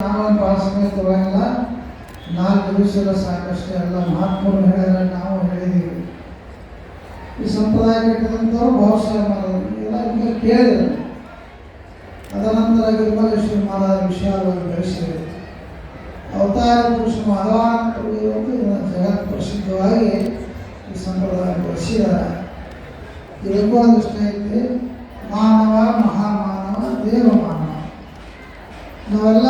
ನಾವೇನು ಭಾಳ ಸಮಯ ತಗೊಳಂಗಿಲ್ಲ ನಾಲ್ಕು ದಿವಸದ ಸಾಕಷ್ಟು ಎಲ್ಲ ಮಹಾತ್ಮರು ಹೇಳ್ಯಾರ ನಾವು ಹೇಳಿದ್ದೀವಿ. ಈ ಸಂಪ್ರದಾಯ ಕಟ್ಟಿದಂಥವ್ರು ಬಹುಶಃ ಮಾಡೋದು ಎಲ್ಲ ನಿಮಗೆ ಕೇಳಿದ್ರು. ಅದನಂತರ ಗಿರಿಮಲೇಶ್ವರ ಮಹಾರಾಜ ವಿಶಾಲವಾಗಿ ಬೆಳೆಸಿದರು ಅವತಾರ ಪುರುಷ ಇವತ್ತು ಜಗತ್ ಪ್ರಸಿದ್ಧವಾಗಿ ಈ ಸಂಪ್ರದಾಯ ಬೆಳೆಸಿದ್ದಾರೆ ಇದಕ್ಕೂ ಒಂದಿಷ್ಟ ಐತಿ ಮಾನವ ಮಹಾಮಾನವ ದೇವಮಾನವ. ನಾವೆಲ್ಲ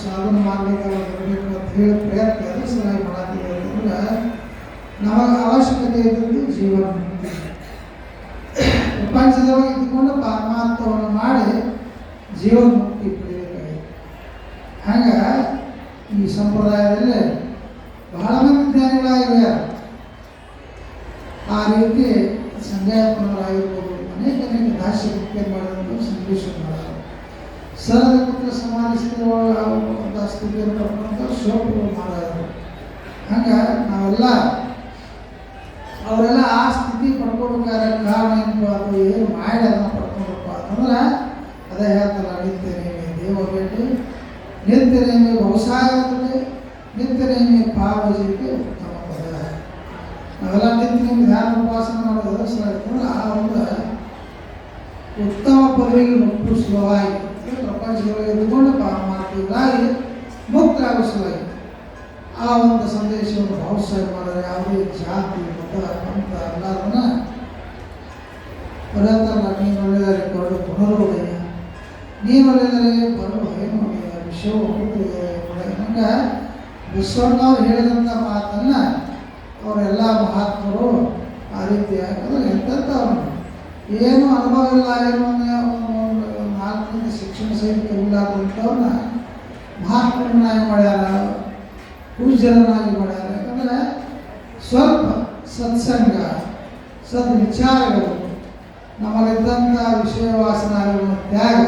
ಸಾಧನೆ ಮಾಡಲಿಕ್ಕೆ ಅಂತ ಹೇಳಿ ಪ್ರಯತ್ನ ಅದು ಸಲಹೆ ಮಾಡತ್ತೀವಿ ಅಂತಂದ್ರೆ ನಮಗೆ ಅವಶ್ಯಕತೆ ಇದ್ದದ್ದು ಜೀವನ ಪ್ರಪಂಚದೊಳಗೆ ಇದ್ದುಕೊಂಡು ಪರಮಾರ್ಥವನ್ನು ಮಾಡಿ ಜೀವನ ಮುಕ್ತಿ ಪಡೆಯಬೇಕಾಗಿದೆ ಹಂಗ ಈ ಸಂಪ್ರದಾಯದಲ್ಲಿ ಬಹಳ ಮಂದಿ ಜ್ಞಾನಿಗಳಾಗಿವೆ ಆ ರೀತಿ ಸಂಧ್ಯಾಪನರಾಗಿರ್ಬೋದು ಅನೇಕ ಅನೇಕ ದಾಸ್ಯ ಮುಖ್ಯ ಮಾಡಿದಂಥ ಸಂದೇಶ ಮಾಡೋದು ಸರದ ಪುತ್ರ ಒಂದು ಸ್ಥಿತಿಯನ್ನು ಪಡ್ಕೊಂತ ಶೋಕಗಳು ಮಾಡೋದು. ಹಂಗೆ ನಾವೆಲ್ಲ ಅವರೆಲ್ಲ ಆ ಸ್ಥಿತಿ ಪಡ್ಕೋಬೇಕಾದ್ರೆ ಕಾರಣ ಏನಪ್ಪ ಅದು ಏನು ಮಾಡಿ ಅದನ್ನು ಪಡ್ಕೊಬೇಕು ಅಂತಂದ್ರೆ ಅದೇ ಹೇಳ್ತಾರೆ, ನಿತ್ಯ ನೇಮಿ ದೇವ ಭೇಟಿ. ನಿತ್ಯ ನೇಮಿ ವ್ಯವಸಾಯದಲ್ಲಿ ನಿತ್ಯ ನೇಮಿ ಪಾವಜಿಗೆ ಉತ್ತಮ ಪದ. ನಾವೆಲ್ಲ ನಿತ್ಯ ನೇಮಿ ಧ್ಯಾನ ಉಪವಾಸ ಮಾಡೋದು ಸರ್, ಆ ಒಂದು ಉತ್ತಮ ಪದವಿಗೆ ಮುಟ್ಟು ಸುಲಭವಾಗಿ ಇದ್ದುಕೊಂಡು ಪರಮಾರ್ಥಿಗಳಾಗಿ ದಾರಿ ಸಲುವಾಗಿ ಆ ಒಂದು ಸಂದೇಶವನ್ನು ಭಾವಸಾಯ ಮಾಡಿದ್ರೆ ಯಾವುದೇ ಜಾತಿ, ಮತ, ಪಂಥ, ಎಲ್ಲರನ್ನ ಪುರಾತನ ನೀನು ಒಳ್ಳೆಯದರೆ ಕೊರಡು ಪುನರುದಯ ನೀನು ಒಳ್ಳೆಯದರೆ ಬರಲು ಏನು ವಿಷಯವು ಹುಟ್ಟಿದೆ ಹಂಗೆ ವಿಶ್ವಣ್ಣವ್ರು ಹೇಳಿದಂಥ ಮಾತನ್ನು ಅವರೆಲ್ಲ ಮಹಾತ್ಮರು ಆ ರೀತಿ ಯಾಕಂದ್ರೆ ಎಂಥವ್ರು ಏನು ಅನುಭವ ಇಲ್ಲ, ಏನು ಒಂದು ನಾಲ್ಕರಿಂದ ಶಿಕ್ಷಣ ಸಹಿತ ಇಲ್ಲಾದಂಥವ್ರನ್ನ ಮಹಾತ್ಮರನ್ನಾಗಿ ಮಾಡ್ಯಾರ ಪೂಜ್ಯರನ್ನಾಗಿ ಮಾಡ್ಯಾರ ಯಾಕಂದರೆ ಸ್ವಲ್ಪ ಸತ್ಸಂಗ ಸದ್ವಿಚಾರಗಳು ನಮ್ಮಲ್ಲಿದ್ದಂಥ ವಿಷಯ ವಾಸನಾಗಳನ್ನು ತ್ಯಾಗ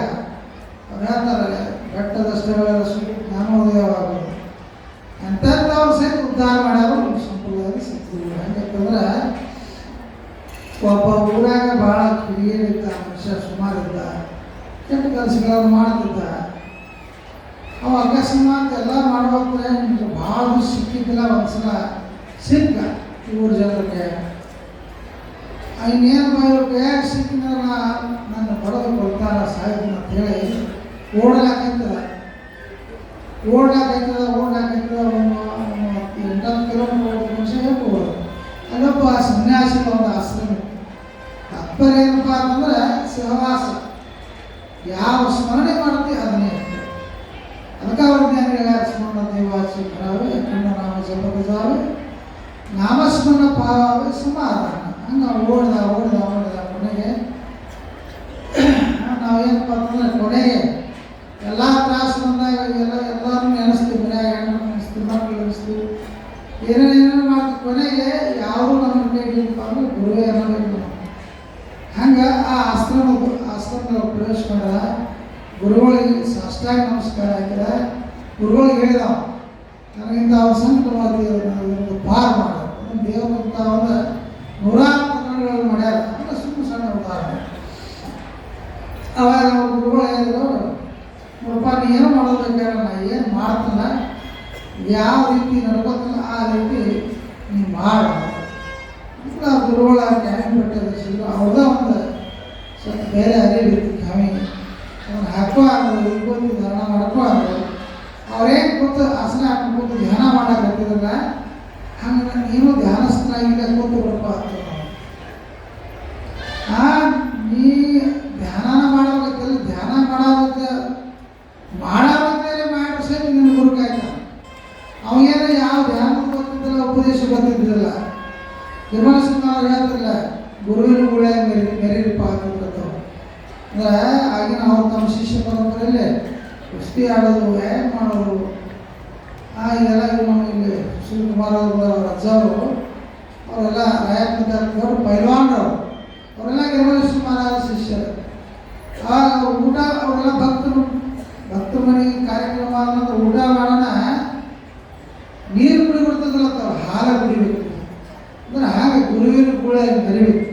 ಅವ್ರು ಹೇಳ್ತಾರೆ ಬೆಟ್ಟದಷ್ಟೆಲ್ಲ ಸುಖ ಜ್ಞಾನೋದಯವಾಗುವುದು ಅಂಥವ್ರು ಸಹಿತ ಉದ್ಧಾರ ಮಾಡ್ಯಾರು ಈ ಸಂಪ್ರದಾಯದಲ್ಲಿ ಸಿಗ್ತೀವಿ ಯಾಕಂದ್ರೆ ಕೆಟ್ಟ ಕೆಲಸಗಳನ್ನು ಮಾಡ್ತಿದ್ದ ಅವ ಅಕಸ್ಮಾತ್ ಎಲ್ಲ ಮಾಡ್ಬೇಕಾದ್ರೆ ನಿಮ್ಗೆ ಭಾಳ ಸಿಕ್ಕಿದ್ದಿಲ್ಲ ಒಂದ್ಸಲ ಸಿಕ್ಕ ಊರ ಜನರಿಗೆ. ಇನ್ನೇನು ಇವ್ರ ಯಾಕೆ ಸಿಕ್ಕಿದ್ರೆ ನನ್ನ ಬಡವರು ಕೊಡ್ತಾರ ಸಾಯ್ತು ಅಂತ ಹೇಳಿ ಓಡಲಾಕೈತದ ಓಡಲಾಕೈತದ ಓಡಲಾಕೈತದ ಒಂದು ಎಂಟತ್ತು ಕಿಲೋಮೀಟರ್ ಓಡಿದ ಮನುಷ್ಯ ಹೋಗ್ಬೋದು ಅಲ್ಲೊಬ್ಬ ಸನ್ಯಾಸಿ ಒಂದು ಆಶ್ರಮ ತಪ್ಪರೇನಪ್ಪ ಅಂತಂದ್ರೆ ಸಹವಾಸ. ಯಾವ ಸ್ಮರಣೆ ಮಾಡ್ತೀವಿ ಅದನ್ನೇ ಅದಕ್ಕೆ ಅವ್ರ ಜ್ಞಾನಿಗಳ ಸ್ಮರಣ ದೇವಾಸಿ ಭರಾವೆ ಕಣ್ಣ ನಾಮ ಜಪಗಜಾವೆ ನಾಮಸ್ಮರಣ ಪಾವೆ ಸಮಾಧಾನ. ಹಂಗೆ ನಾವು ಓಡ್ದ ಓಡ್ದ ಓಡ್ದ ಕೊನೆಗೆ ನಾವೇನಪ್ಪ ಅಂತಂದ್ರೆ ಕೊನೆಗೆ ಎಲ್ಲ ತ್ರಾಸು ಬಂದಾಗ ಎಲ್ಲ ಎಲ್ಲರೂ ನೆನೆಸ್ತೀವಿ ಮನ್ಯಾಗ ಹೆಣ್ಣು ನೆನೆಸ್ತೀವಿ ಮಕ್ಕಳು ನೆನೆಸ್ತೀವಿ. ಏನೇನೇನೋ ಮಾಡ್ತೀವಿ, ಕೊನೆಗೆ ಯಾರು ನಮ್ಮ ಕೈ ಹಿಡಿಯಪ್ಪ ಅಂದ್ರೆ ಗುರುವೇ ಅನ್ನೋದು ನಾವು ಹಂಗೆ ಆ ಆಶ್ರಮ ಆಶ್ರಮದಾಗ ಪ್ರವೇಶ ಮಾಡಿದ ಗುರುಗಳಿಗೆ ಸಾಷ್ಟಾಂಗ ನಮಸ್ಕಾರ ಹಾಕಿದ ಗುರುಗಳಿಗೆ ಹೇಳಿದ ನನಗಿಂತ ಅವ್ರ ಸಂಕಟವಾದಿ ನನಗೆ ಪಾರ್ ಮಾಡ ದೇವರಂತ ಒಂದು ನೂರಾರು ಪ್ರಕರಣಗಳು ಮಾಡ್ಯಾರ ಅಂದ್ರೆ ಸುಮ್ಮನೆ ಸಣ್ಣ ಉದಾಹರಣೆ ಅವಾಗ ಅವ್ರ ಗುರುಗಳು ಹೇಳಿದ್ರು ನೋಡಪ್ಪ ನೀ ಏನು ಮಾಡೋದಕ್ಕಾಗ ನಾ ಏನು ಮಾಡ್ತಿಲ್ಲ ಯಾವ ರೀತಿ ನಡ್ಕೋತಿಲ್ಲ ಆ ರೀತಿ ನೀ ಮಾಡ ಅಂತ ಆ ಗುರುಗಳ ಜ್ಞಾನ ಪಟ್ಟಿದ್ರು ಅವ್ರದ್ದ ಒಂದು ಸ್ವಲ್ಪ ಬೇರೆ ಅರಿವಿತ್ತು ಕಮ್ಮಿ ಅದನ್ನು ಹಾಕೋ ಆಗಲ್ಲ ಇಬ್ಬಂದು ಧಾರಣ ಮಾಡಕ್ಕೂ ಅನ್ನೋದು ಅವ್ರೇನು ಕೂತು ಆಸನ ಹಾಕೊಂಡು ಕೂತು ಧ್ಯಾನ ಮಾಡಕತ್ತಿದ್ರಲ್ಲ ಹಂಗೆ ನೀನು ಧ್ಯಾನಸ್ಥನಾಗಿಲ್ಲ ಕೂತು ಬಿಡಪ್ಪ ಅಂತ ನೀ ಧ್ಯಾನ ಮಾಡಬೇಕಲ್ಲ ಧ್ಯಾನ ಮಾಡೋದಕ್ಕೆ ಮಾಡೋದಕ್ಕೆ ಮಾಡಿ ಸಹಿತ ನಿನ್ನ ಗುರು ಅವನೇನು ಯಾವ ಧ್ಯಾನ ಗೊತ್ತಿದ್ದಿಲ್ಲ ಉಪದೇಶ ಗೊತ್ತಿದ್ದಿಲ್ಲ ಅವ್ರು ಹೇಳ್ತಿರಲ್ಲ ಗುರುವಿನ ಗುಳೆ ಮೆರಿ ಮೆರೀರಿಪ್ಪ ಅಂತಿರ್ತಾವ ಅಂದ್ರೆ ಆಗಿನ ಅವ್ರು ತಮ್ಮ ಶಿಷ್ಯ ಪರಂಪರೆಯಲ್ಲಿ ಕುಸ್ತಿ ಆಡೋದು, ವ್ಯಾಯಾಮ ಮಾಡೋದು ಆ ಇದೆಲ್ಲ ನಮ್ಮ ಇಲ್ಲಿ. ಶಿವಕುಮಾರ್ ಅವರು ಅವ್ರ ಅಜ್ಜ ಅವರು. ಅವರೆಲ್ಲ ಅವರು ಪೈಲ್ವಾನ್ರವರು ಅವರೆಲ್ಲ ನಿರ್ಮಲೇಶ್ವರ ಮಹಾರಾಜ ಶಿಷ್ಯರು. ಅವ್ರು ಊಟ, ಅವರೆಲ್ಲ ಭಕ್ತರು, ಭಕ್ತರ ಮನೆ ಕಾರ್ಯಕ್ರಮ ಅನ್ನೋದು ಊಟ ಮಾಡೋಣ. ನೀರು ಕುಡಿಬಿಡ್ತದಲ್ಲ ಹಾಲು ಕುಡಿಬೇಕು. ಅಂದ್ರೆ ಹಾಗೆ ಗುರುವಿನ ಕೂಡ ಮರಿಬೇಕು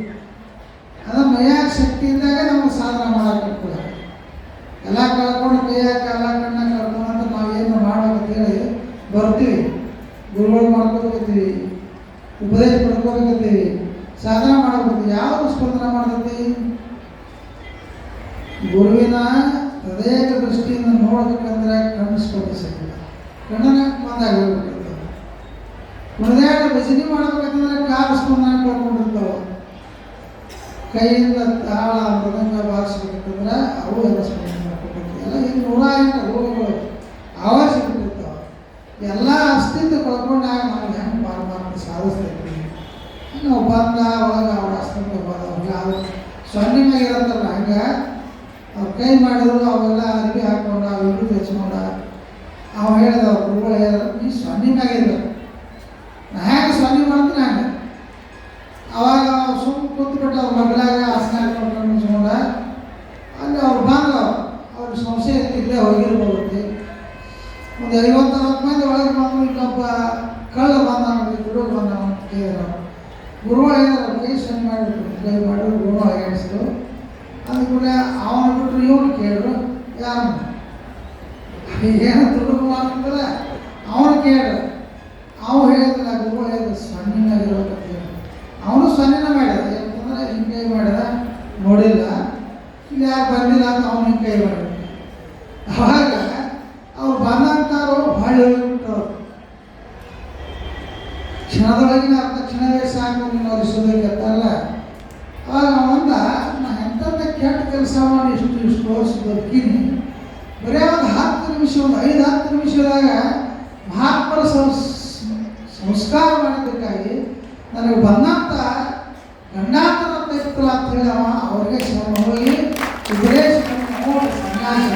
ಸಾಧನ ಮಾಡಬೇಕು ಯಾವ ಸ್ಪಂದನ ಮಾಡ್ತೈತಿ ಗುರುವಿನ ಹೃದಯದ ದೃಷ್ಟಿಯಿಂದ ನೋಡ್ಬೇಕಂದ್ರೆ ಕಣ್ಣು ಸ್ಪಂದಿಸಬೇಕು. ಕಣ್ಣನ ಬಂದಾಗ ಹೃದಯದ ಭಜನೆ ಮಾಡಬೇಕಂದ್ರೆ ಕಾಲು ಸ್ಪಂದನ ಕಳ್ಕೊಂಡಿರ್ತಾವ ಕೈಯಿಂದ ತಾಳ, ಮೃದಂಗ ಬಾರಿಸ್ಬೇಕಂದ್ರೆ ಅವು ಎಲ್ಲ ಸ್ಪಂದನ ಮಾಡ್ಕೊಬೇಕು ಎಲ್ಲ ಈಗ ನೂರ ಎಂಟು ರೋಗಗಳು ಆವರಿಸಿಬಿಟ್ಟಿರ್ತಾವ ಎಲ್ಲ ಅಸ್ತಿತ್ವ ಕಳ್ಕೊಂಡಾಗ ನಾವು ಹೆಂಗೆ ಮಾರ್ಮಾರ್ಗ ಸಾಧಿಸ್ತೇವೆ ನಾವು ಅಸ್ತಿತ್ವ ಬಂದವ್ರಿಗೆ ಅವ್ರು ಸೊನ್ನೆ ಹಂಗೆ ಅವ್ರು ಕೈ ಮಾಡಿದ್ರು, ಅವೆಲ್ಲ ಅರಿವಿ ಹಾಕೊಂಡ ಅವರು ತೆಚ್ಕೊಂಡ ಅವ ಹೇಳಿದ ಅವ್ರ ಗುರುಗಳು ಹೇಳಿದ್ರು, ನೀ ಇರ್ಬೇಕು. ನಾ ಹ್ಯಾಂಗೆ ಸೊನ್ನೆ ಮಾಡ್ತೀನಿ ಹಂಗೆ? ಅವಾಗ ಸುಮ್ಮ ಕೂತ್ಬಿಟ್ಟು ಅವ್ರ ಮಗಳಾಗ ಆಸನ ಹಾಕೊಂಡು ನಿಂತ್ಕೊಂಡ ಅಲ್ಲಿ ಅವ್ರು ಬಂದ ಅವ್ರ ಸಂಸ್ಥೆ ಇಲ್ಲೇ ಹೋಗಿರ್ಬೋದು ಒಂದು ಐವತ್ತು ಅರವತ್ತು ಮಂದಿ ಒಳಗೆ ಬಂದು ಇನ್ನೊಬ್ಬ ಕಳ್ಳ ಬಂದ ಗುರುಗಳು ಬಂದ ಕೇಳಿದ್ರು. ಕೈ ಸಣ್ಣ ಮಾಡಿಬಿಟ್ರು ಕೈ ಮಾಡಿ ಗುರು ಅಗಾಡಿಸಿದ್ರು ಅದು ಕೂಡ ಅವನು ಬಿಟ್ಟರು ಇವನು ಕೇಳಿದ್ರು, ಯಾರು? ಏನು ತುಡುಕು ಅಂತಂದ್ರೆ ಅವನು ಕೇಳಿದ್ರು ಅವನು ಹೇಳಿದ್ರೆ ಗುರು ಹೇಳಿದ್ರು ಸಣ್ಣಿನಾಗಿರೋಕಂತ ಹೇಳಿ ಅವನು ಸಣ್ಣ ಮಾಡಿದ ಯಾಕಂದ್ರೆ ಹಿಂಗೆ ಮಾಡಿದ, ನೋಡಿಲ್ಲ. ಇಲ್ಲಿ ಯಾರು ಬಂದಿಲ್ಲ ಅಂತ ಅವನು ಹಿಂಗೆ ಮಾಡಿದ ಅವಾಗ ಅವ್ರು ಬಂದಂತಾರು ಭಾಳ ಹೋಗ್ಬಿಟ್ಟವ್ರು ಕ್ಷಣದೊಳಗಿನ ಅರ್ಧ ಕ್ಷಣವೇ ಸಾಕು ನೀನು ಒಲಿಸೋದಕ್ಕಲ್ಲ ಅವಾಗ ಅವಂದ ನಾ ಎಂಥದ್ದ ಕೆಟ್ಟ ಕೆಲಸ ಮಾಡಿ ಇಷ್ಟು ಇಷ್ಟು ವರ್ಷ ಬದುಕೀನಿ ಬರೀ ಒಂದು ಹತ್ತು ನಿಮಿಷ ಒಂದು ಐದು ಹತ್ತು ನಿಮಿಷದಾಗ ಮಹಾತ್ಮರ ಸಂಸ್ ಸಂಸ್ಕಾರ ಮಾಡಿದ್ದಕ್ಕಾಗಿ ನನಗೆ ಬಂದಂಥ ಗಂಡಾಂತರ ತೈತ್ರ ಅಂತ ಹೇಳಿ ಅವ ಅವ್ರಿಗೆ ಶರಣ ಹೋಗಿ ಉಪದೇಶ ಸನ್ಯಾಸ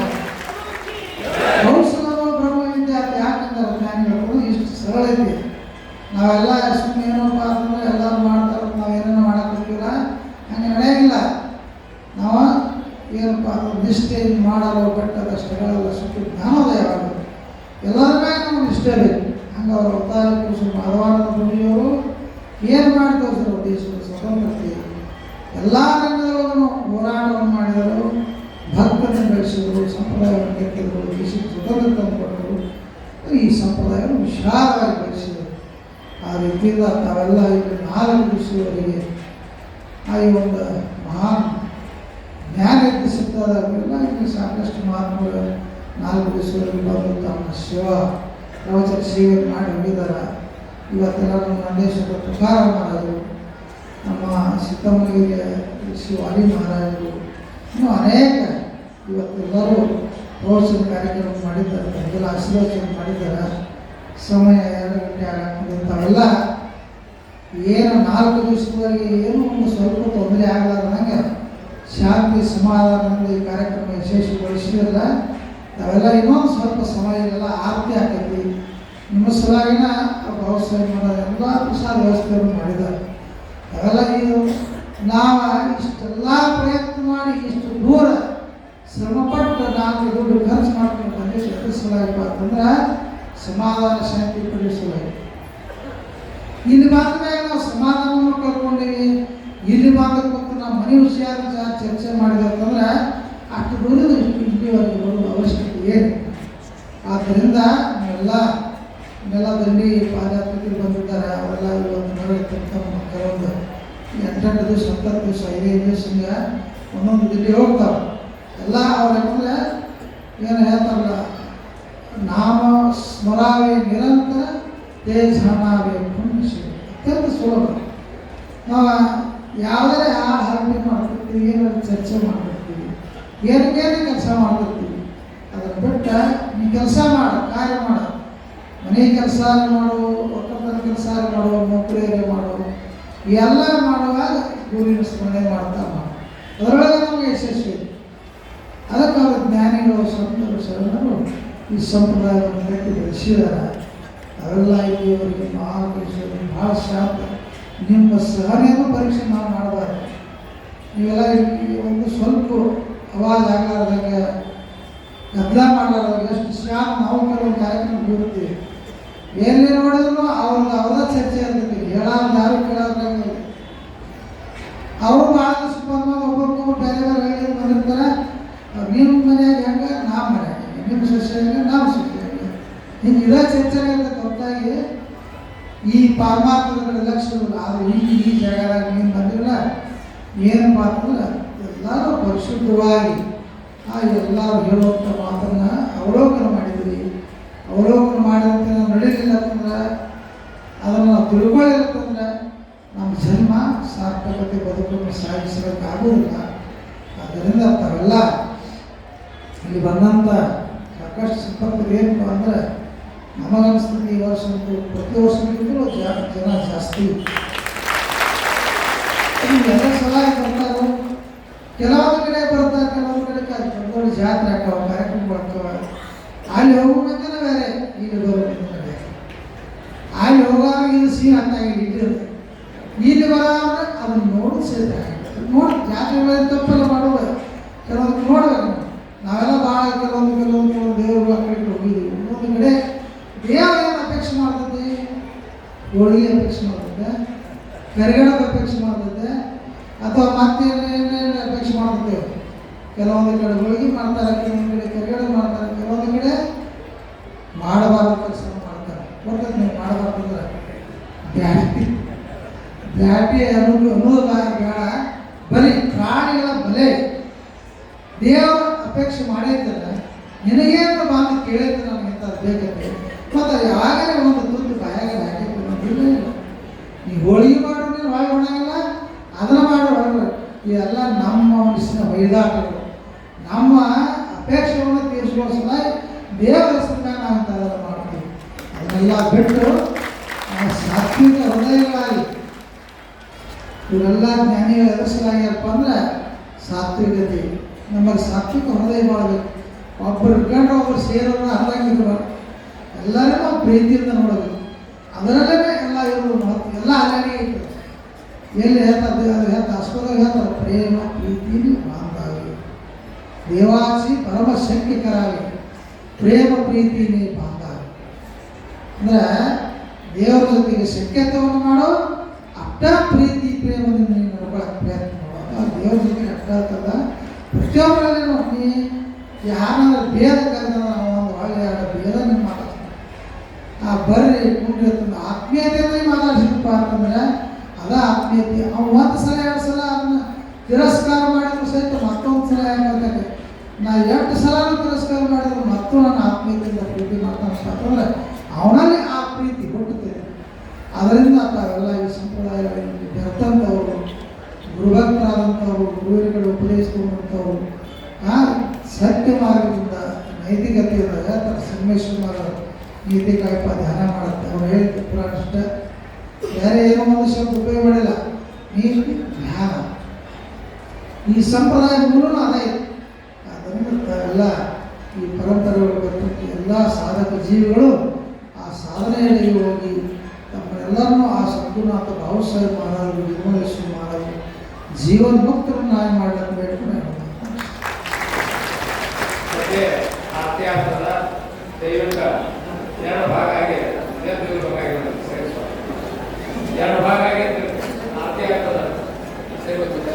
ಕೌಶಲವ ಬ್ರಹ್ಮವಿದ್ಯೆ ಅಂತ ಯಾಕಂದ್ರೆ ಇಷ್ಟು ಸರಳ ಐತಿ ನಾವೆಲ್ಲ ಸುಮ್ಮನೆ ಏನಪ್ಪ ಅಂತಂದ್ರೆ ಎಲ್ಲರೂ ಮಾಡ್ತಾರೆ, ನಾವು ನಾವೇನೇನೋ ಮಾಡಕ್ಕಿಲ್ಲ ಹಂಗೆ ನಡೆಯಂಗಿಲ್ಲ. ನಾವು ಏನಪ್ಪ ಅಂದ್ರೆ ನಿಷ್ಠೆಯಿಂದ ಮಾಡಲು ಬೆಟ್ಟದಷ್ಟುಗಳೆಲ್ಲ ಸುಟ್ಟು ಜ್ಞಾನೋದಯ ಆಗಬೇಕು. ಎಲ್ಲರ ಮ್ಯಾಗ ನಮ್ಗೆ ನಿಷ್ಠೆ ಬೇಕು. ಹಂಗೆ ಅವರು ಒತ್ತಾಯ ಪುರುಷ ಮಾಧವಾನಂದ ಗುರುಜಿಯವರು ಏನು ಮಾಡ್ತಾರೆ ಸರ್ ದೇಶದ ಸ್ವತಂತ್ರತೆ ಎಲ್ಲ ರಂಗದಲ್ಲೂ ಹೋರಾಟವನ್ನು ಮಾಡಿದರು ಭಕ್ತರನ್ನು ಬೆಳೆಸಿದರು ಸಂಪ್ರದಾಯವನ್ನು ಕೆತ್ತಿದರು ದೇಶಕ್ಕೆ ಸ್ವತಂತ್ರ ತಂದುಕೊಟ್ಟರು ಈ ಸಂಪ್ರದಾಯವನ್ನು ವಿಶಾಲವಾಗಿ ಬೆಳೆಸಿದರು. ಆ ರೀತಿಯಿಂದ ತಾವೆಲ್ಲ ಇಲ್ಲಿ ನಾಲ್ಕು ದಿವಸವರೆಗೆ ಆ ಈ ಒಂದು ಮಹಾನ್ ಜ್ಞಾನ ಸಿಗ್ತದಾಗಲಿಲ್ಲ ಇಲ್ಲಿ ಸಾಕಷ್ಟು ಮಹಾತ್ಮಗಳು ನಾಲ್ಕು ದಿವಸವರೆಗೆ ಬಂದು ತಮ್ಮ ಶಿವ ಪ್ರವಚನ ಸೇವೆ ಮಾಡಿ ಹೋಗಿದ್ದಾರೆ. ಇವತ್ತೆಲ್ಲ ನಮ್ಮ ನಂದೇಶ್ವರ ತುಕಾರ ಮಹಾರಾಜರು ನಮ್ಮ ಸಿದ್ದಮ್ಮನಿಗೆ ಶ್ರೀ ವಾಲಿ ಮಹಾರಾಜರು ಇನ್ನೂ ಅನೇಕ ಇವತ್ತೆಲ್ಲರೂ ಪ್ರೋತ್ಸಾಹ ಕಾರ್ಯಕ್ರಮ ಮಾಡಿದ್ದಾರೆ ಎಲ್ಲ ಆಶೀರ್ವಚನ ಮಾಡಿದ್ದಾರೆ. ಸಮಯ ಎರಡು ಗಂಟೆ ಆಗಕ್ಕೆ ತಾವೆಲ್ಲ ಏನು ನಾಲ್ಕು ದಿವಸದವರೆಗೆ ಏನು ಒಂದು ಸ್ವಲ್ಪ ತೊಂದರೆ ಆಗಲಾರ್ದಂಗೆ ಶಾಂತಿ ಸಮಾಧಾನದಿಂದ ಈ ಕಾರ್ಯಕ್ರಮ ಯಶಸ್ವಿಗೊಳಿಸಿದ್ರಲ್ಲ ನಾವೆಲ್ಲ ಇನ್ನೊಂದು ಸ್ವಲ್ಪ ಸಮಯ ಎಲ್ಲ ಆರತಿ ಆಕೈತಿ ನಿಮ್ಮ ಸಲಾಗಿನ ಭಾವಸಾಯ ಮಾಡೋ ಎಲ್ಲ ಪ್ರಸಾದ ವ್ಯವಸ್ಥೆಯನ್ನು ಮಾಡಿದ್ದಾರೆ. ಅವೆಲ್ಲ ಇದು ನಾವು ಇಷ್ಟೆಲ್ಲ ಪ್ರಯತ್ನ ಮಾಡಿ ಇಷ್ಟು ದೂರ ಶ್ರಮಪಟ್ಟು ನಾಲ್ಕು ದುಡ್ಡು ಖರ್ಚು ಮಾಡ್ಕೊಂಡು ಬಂದು ಎಷ್ಟು ಸಲುವಾಗಿ ಅಂತಂದ್ರೆ ಸಮಾಧಾನ ಶಾಂತಿ ಪಡಿಸಲಾಗಿದೆ ಇಲ್ಲಿ ಬಂದ ನಾವು ಸಮಾಧಾನವನ್ನು ಕಳ್ಕೊಂಡಿವಿ. ಇಲ್ಲಿ ಬಂದ ಕೂತು ನಾವು ಮನೆ ವಿಷಯ ಚರ್ಚೆ ಮಾಡಿದೆ ಅಂತಂದ್ರೆ ಅಷ್ಟು ದೂರದ ಇಲ್ಲಿವರೆಗೆ ಬರುವ ಅವಶ್ಯಕತೆ ಏನು ಆದ್ದರಿಂದ ನೀವೆಲ್ಲ ದಂಡಿ ಪಾದಯಾತ್ರಿಕರು ಬಂದಿದ್ದಾರೆ. ಅವರೆಲ್ಲ ಇವತ್ತು ನಡೆಯುತ್ತಂತ ಕೆಲವೊಂದು ಎಂಟೆಂಟು ದಿವಸ, ಹತ್ತತ್ತು ದಿವಸ ಐದೈದು ದಿವಸ ಹಿಂಗೆ ಒಂದೊಂದು ಜಿಲ್ಲೆ ಹೋಗ್ತಾವೆ ಎಲ್ಲ ಅವ್ರು ಏನು ಹೇಳ್ತಾರಲ್ಲ, ನಾಮ ಸ್ಮರಾವೆ ನಿರಂತರ ತೇಜಾನಾವೆ ಪುಣ್ಯ ಸೇವೆ ಅತ್ಯಂತ ಸುಲಭ. ನಾವು ಯಾವುದೇ ಆ ಹರಟೆ ಮಾಡ್ತಿರ್ತೀವಿ ಏನಾದ್ರು ಚರ್ಚೆ ಮಾಡ್ತಿರ್ತೀವಿ ಏನಕ್ಕೇನು ಕೆಲಸ ಮಾಡ್ತಿರ್ತೀವಿ ಅದನ್ನು ಬಿಟ್ಟು ನೀ ಕೆಲಸ ಮಾಡು, ಕಾರ್ಯ ಮಾಡು. ಮನೆ ಕೆಲಸ ಮಾಡು, ಒಕ್ಕಲ್ತನ ಕೆಲಸ ಮಾಡು ನೌಕರಿಯಲ್ಲಿ ಮಾಡು, ಎಲ್ಲ ಮಾಡುವಾಗ ಗುರುವಿನ ಸ್ಮರಣೆ ಮಾಡ್ತಾ ಮಾಡು ಅದರೊಳಗೆ ನಮಗೆ ಯಶಸ್ವಿ ಅದಕ್ಕೆ ಅವರ ಜ್ಞಾನಿಗಳು ಸಂತರು ಶರಣರು ಈ ಸಂಪ್ರದಾಯವನ್ನು ಕಟ್ಟಿ ಬೆಳೆಸಿದ್ದಾರೆ ಅವೆಲ್ಲ ಇಲ್ಲಿಯವರೆಗೆ ಮಹಾಪುರುಷರು ಭಾಳ ಶಾಂತ ನಿಮ್ಮ ಸಹನೆಯನ್ನು ಪರೀಕ್ಷೆ ನಾವು ಮಾಡಬಾರ್ದು. ನೀವೆಲ್ಲ ಒಂದು ಸ್ವಲ್ಪ ಅವಾಜ್ ಆಗಲಾರ್ದಂಗೆ ಗದ್ದಲ ಮಾಡಲಾರ್ದಂಗೆ ಎಷ್ಟು ಶಾಂತ ನಾವು ಕೆಲವೊಂದು ಕಾರ್ಯಕ್ರಮ ಬೀರುತ್ತೀವಿ. ಎಲ್ಲಿ ನೋಡಿದ್ರು ಅವ್ರದ್ದು ಅವ್ರದ ಚರ್ಚೆ ಇರ್ತೈತಿ ಹೇಳ, ಯಾರು ಕೇಳೋದ್ರಂಗಿಲ್ಲ ಅವರು ಭಾಳ ಸುಪರ್ಮಾ ಒಬ್ಬರು ಒಬ್ಬೊಬ್ಬರು ಬೇರೆ ಬೇರೆ ಹೇಳಿ ಬಂದಿರ್ತಾರೆ. ನಿಮ್ಮ ಮನ್ಯಾಗ ಹೆಂಗೆ, ನಾವು ಮನೆಯಾಗ ನಿಮ್ಮ ಸಸ್ಯ ನಮ್ಮ ಸಸ್ಯ ಹೆಂಗೆ ಹಿಂಗೆ ಇದೇ ಚರ್ಚೆ ಇರ್ತದೆ ಹೊರತಾಗಿ ಈ ಪರಮಾತ್ಮದ ನಿರ್ಲಕ್ಷ್ಯವಿಲ್ಲ ಆದರೆ ಈಗ ಈ ಜಾಗದಾಗ ನೀನು ಬಂದಿಲ್ಲ. ಏನಪ್ಪ ಅಂತಂದ್ರೆ ಎಲ್ಲರೂ ಪರಿಶುದ್ಧವಾಗಿ ಆ ಎಲ್ಲರೂ ಹೇಳುವಂಥ ಮಾತನ್ನು ಅವಲೋಕನ ಮಾಡಿದ್ರಿ. ಅವಲೋಕನ ತಿಳ್ಕೊಳ್ಳಿಲ್ಲಂದ್ರೆ ನಮ್ಮ ಜನ್ಮ ಸಾರ್ಥಕತೆ ಬದುಕನ್ನು ಸಾಗಿಸಬೇಕಾಗುವುದಿಲ್ಲ ಆದ್ದರಿಂದ ತಾವೆಲ್ಲ ಇಲ್ಲಿ ಬಂದಂಥ ಸಾಕಷ್ಟು ಸಿಬ್ಬಂದಿ ಏನಪ್ಪ ಅಂದರೆ ನಮಗನ್ನಿಸ್ತದೆ ಈ ವರ್ಷ ಪ್ರತಿ ವರ್ಷಕ್ಕಿಂತಲೂ ಜನ ಜಾಸ್ತಿ. ಎಲ್ಲ ಸಲಹೆ ಬರ್ತಾರೆ ಕೆಲವೊಂದು ಕಡೆ ಬರ್ತಾರೆ, ಕೆಲವೊಂದು ಕಡೆ ದೊಡ್ಡ ಜಾತ್ರೆ ಹಾಕವ ಕಾರ್ಯಕ್ರಮ ಹಾಕವ ಅಲ್ಲಿ ಹೋಗುವ ಬೇರೆ, ಈಗ ಬರೋದು ಬೇರೆ ಸೀನ್ ಅಂತ ಇಟ್ಟಿರುತ್ತೆ ಇಲ್ಲಿ ಬರೋವಾಗ ಅದನ್ನು ನೋಡೋದು ಸೇರಿ ನೋಡಿ ಜಾತ್ರೆಗಳಲ್ಲಿ ತಪ್ಪೆಲ್ಲ ಮಾಡುವ. ಕೆಲವೊಂದು ನೋಡ್ಬೇಕು ನಾವೆಲ್ಲ ಭಾಳ ಕೆಲವೊಂದು ಕೆಲವೊಂದು ಕೆಲವೊಂದು ದೇವ್ರ ಕಡೆ ಹೋಗಿದ್ದೀವಿ. ಒಂದೊಂದು ಕಡೆ ದೇವ್ರು ಏನು ಅಪೇಕ್ಷೆ ಮಾಡ್ತದೆ? ಹೋಳಿಗೆ ಅಪೇಕ್ಷೆ ಮಾಡ್ತದೆ. ಕರಿಗಣದ ಅಪೇಕ್ಷೆ ಮಾಡ್ತದೆ. ಅಥವಾ ಮತ್ತೆ ಅಪೇಕ್ಷೆ ಮಾಡ್ತದೆ? ಕೆಲವೊಂದು ಕಡೆ ಹೋಳಿಗೆ ಮಾಡ್ತಾರೆ ಕೆಲವೊಂದು ಕಡೆ ಕರಿಗಡಬ ಮಾಡ್ತಾರೆ ಕೆಲವೊಂದು ಕಡೆ ಮಾಡಬಾರ್ದು ಕೆಲಸ ಮಾಡ್ತಾರೆ ಗೊತ್ತದ ನೀವು ಮಾಡಬಾರ್ದಂದ್ರೆ ಬ್ಯಾಟಿ ಬ್ಯಾಟಿ ಅನ್ನೋದು ಅನ್ನೋದು ಬೇಡ ಬರೀ ಪ್ರಾಣಿಗಳ ಬಲೆ ದೇವರ ಅಪೇಕ್ಷೆ ಮಾಡೈತಲ್ಲ ನಿನಗೇನು ಬಂದು ಕೇಳೈತೆ ನನಗೆ ಇಂಥ ಬೇಕಂತೆ ಮತ್ತು ಯಾವಾಗಲೇ ಒಂದು ತುತ್ತು ಬಾಯಾಗ ಹಾಕಿತ್ತು ಇಲ್ಲ ಇಲ್ಲ ನೀ ಹೋಳಿಗೆ ಮಾಡೋ ನೀನು ಹೊಳೆ ಮಾಡಂಗಿಲ್ಲ ಅದನ್ನ ಮಾಡೋ ಹೊರಗೆ ಇವೆಲ್ಲ ನಮ್ಮ ಮನಸ್ಸಿನ ವೈದಾಟಗಳು ನಮ್ಮ ಅಪೇಕ್ಷೆಗಳನ್ನು ತೀರಿಸುವ ಸಲುವಾಗಿ ದೇವರ ಹೆಸರಿನ ನಾವು ಇಂಥದೆಲ್ಲ ಮಾಡ್ತೀವಿ ಅದನ್ನೆಲ್ಲ ಬಿಟ್ಟು ನಾವು ಸಾತ್ವಿಕ ಹೃದಯಗಳಾಗಿ ಇವರೆಲ್ಲ ಜ್ಞಾನಿಗಳು ಎದುರಿಸಲಾಗ್ಯಾರಪ್ಪ ಅಂದ್ರೆ ಸಾತ್ವಿಕತೆ ನಮ್ಮಲ್ಲಿ ಸಾತ್ವಿಕ ಹೃದಯ ಮಾಡಬೇಕು ಇಟ್ಕೊಂಡ್ರೆ ಒಬ್ಬರು ಸೇರೋರು ಅರ್ಧಂಗಿರ್ಬಾರ್ದು ಎಲ್ಲರೂ ನಾವು ಪ್ರೀತಿಯಿಂದ ನೋಡೋದು. ಅದರಲ್ಲೇ ಎಲ್ಲ ಇವರು ಎಲ್ಲ ಐತೆ ಎಲ್ಲಿ ಹೇಳ್ತಾರೆ ಅದು ಹೇಳ್ತಾರೆ ಅಷ್ಟೊಂದಾಗ ಹೇಳ್ತಾರೆ, ಪ್ರೇಮ, ಪ್ರೀತಿ, ಬಾಂಧವ್ಯ. ದೇವಾಸಿ ಪರಮ ಶಕ್ತಿಕರಾಗಿ ಪ್ರೇಮ ಪ್ರೀತಿನೇ ಬಾಂಧವ್ಯ. ಅಂದ್ರೆ ದೇವರ ಜೊತೆಗೆ ಶಕ್ಯತವನ್ನು ಮಾಡೋ ಅಟ್ಟ ಪ್ರೀತಿ, ಪ್ರೇಮದಿಂದ ನೀನು ನಡ್ಕೊಳ್ಳೋಕೆ ಪ್ರಯತ್ನ ಮಾಡೋದು ಆ ದೇವರ ಜೊತೆಗೆ ಅಟ್ಟ ಪ್ರತಿಯೊಬ್ಬರಲ್ಲಿ ನೀ ಯಾರಾದ್ರೂ ಕರೆದ ನಾವು ಒಂದು ಒಳ್ಳೆಯ ಭೇದ ನೀವು ಮಾತಾಡ್ತೀವಿ. ಆ ಬರ್ರಿ, ಕುಂಡ್ರಿ ಅಂತಂದು ಆತ್ಮೀಯತೆಯಿಂದ ಮಾತಾಡ್ಸಿದಪ್ಪ ಅಂತಂದ್ರೆ, ಅದ ಆತ್ಮೀಯತೆ. ಅವ್ನು ಒಂದು ಸಲ, ಎರಡು ಸಲ ಅದನ್ನ ತಿರಸ್ಕಾರ ಮಾಡಿದ್ರು ಸಹಿತ ಮತ್ತೊಂದು ಸಲ ಹೆಂಗೆ ನಾ ಎಷ್ಟು ಸಲನೂ ತಿರಸ್ಕಾರ ಮಾಡಿದ್ರು, ಮತ್ತು ನನ್ನ ಆತ್ಮೀಯತೆಯಿಂದ ಪ್ರೀತಿ ಮಾಡ್ತಾನೆ ಅಂತಂದ್ರೆ ಅವನಲ್ಲಿ ಆ ಪ್ರೀತಿ ಹುಟ್ಟುತ್ತೆ. ಅದರಿಂದ ತಾವೆಲ್ಲ ಈ ಸಂಪ್ರದಾಯಗಳಲ್ಲಿ ಬೆರ್ತಂಥವರು ಗುರುಭಕ್ತರಾದಂಥವ್ರು ಗುರುವಿಗಳು ಉಪದೇಶಿಸುವಂಥವ್ರು ಆ ಸತ್ಯ ಮಾರ್ಗದಿಂದ ನೈತಿಕತೆಯಿಂದ ಹೇಳ್ತಾರೆ ಸಂಗಮೇಶ್ವರ ನೀತಿ ಕಾಯಪ ಧ್ಯಾನ ಮಾಡುತ್ತೆ ಅವ್ರು ಹೇಳಿದ ಪುರಾಣ ಬೇರೆ ಏನೋ ಒಂದು ಉಪಯೋಗ ಮಾಡಿಲ್ಲ. ನೀನು ಧ್ಯಾನ. ಈ ಸಂಪ್ರದಾಯ ಮೂಲ ಅದೇ. ಅದನ್ನ ಎಲ್ಲ ಈ ಪರಂಪರೆಗಳು ಬರ್ತಕ್ಕಂಥ ಎಲ್ಲ ಸಾಧಕ ಜೀವಿಗಳು ಆ ಸಾಧನೆಯಲ್ಲಿ ಹೋಗಿ ತಮ್ಮನ್ನೆಲ್ಲರನ್ನೂ ಆ ಸದ್ಗುಣಾಥ ಭಾವಸಾಹೇಬ್ ಮಹಾರಾಜರು ನಿರ್ಮಲೇಶ್ವರ ಮಹಾರಾಜರು ಜೀವನ್ ಮಾಡಲಿಕ್ಕೆ ಬೇಡ್ಕೊಂಡು ಹೇಳ್ತಾರೆ. ಮತ್ತೆ ಭಾಗ ದೈವಿಕ ಎರಡು ಭಾಗ ಆಗಿ ಬೇಕಾಗಿರೋದು ಎರಡು ಭಾಗ ಆಗಿ ಅತ್ಯಾಚಾರ ಸೇರಿಸುತ್ತೆ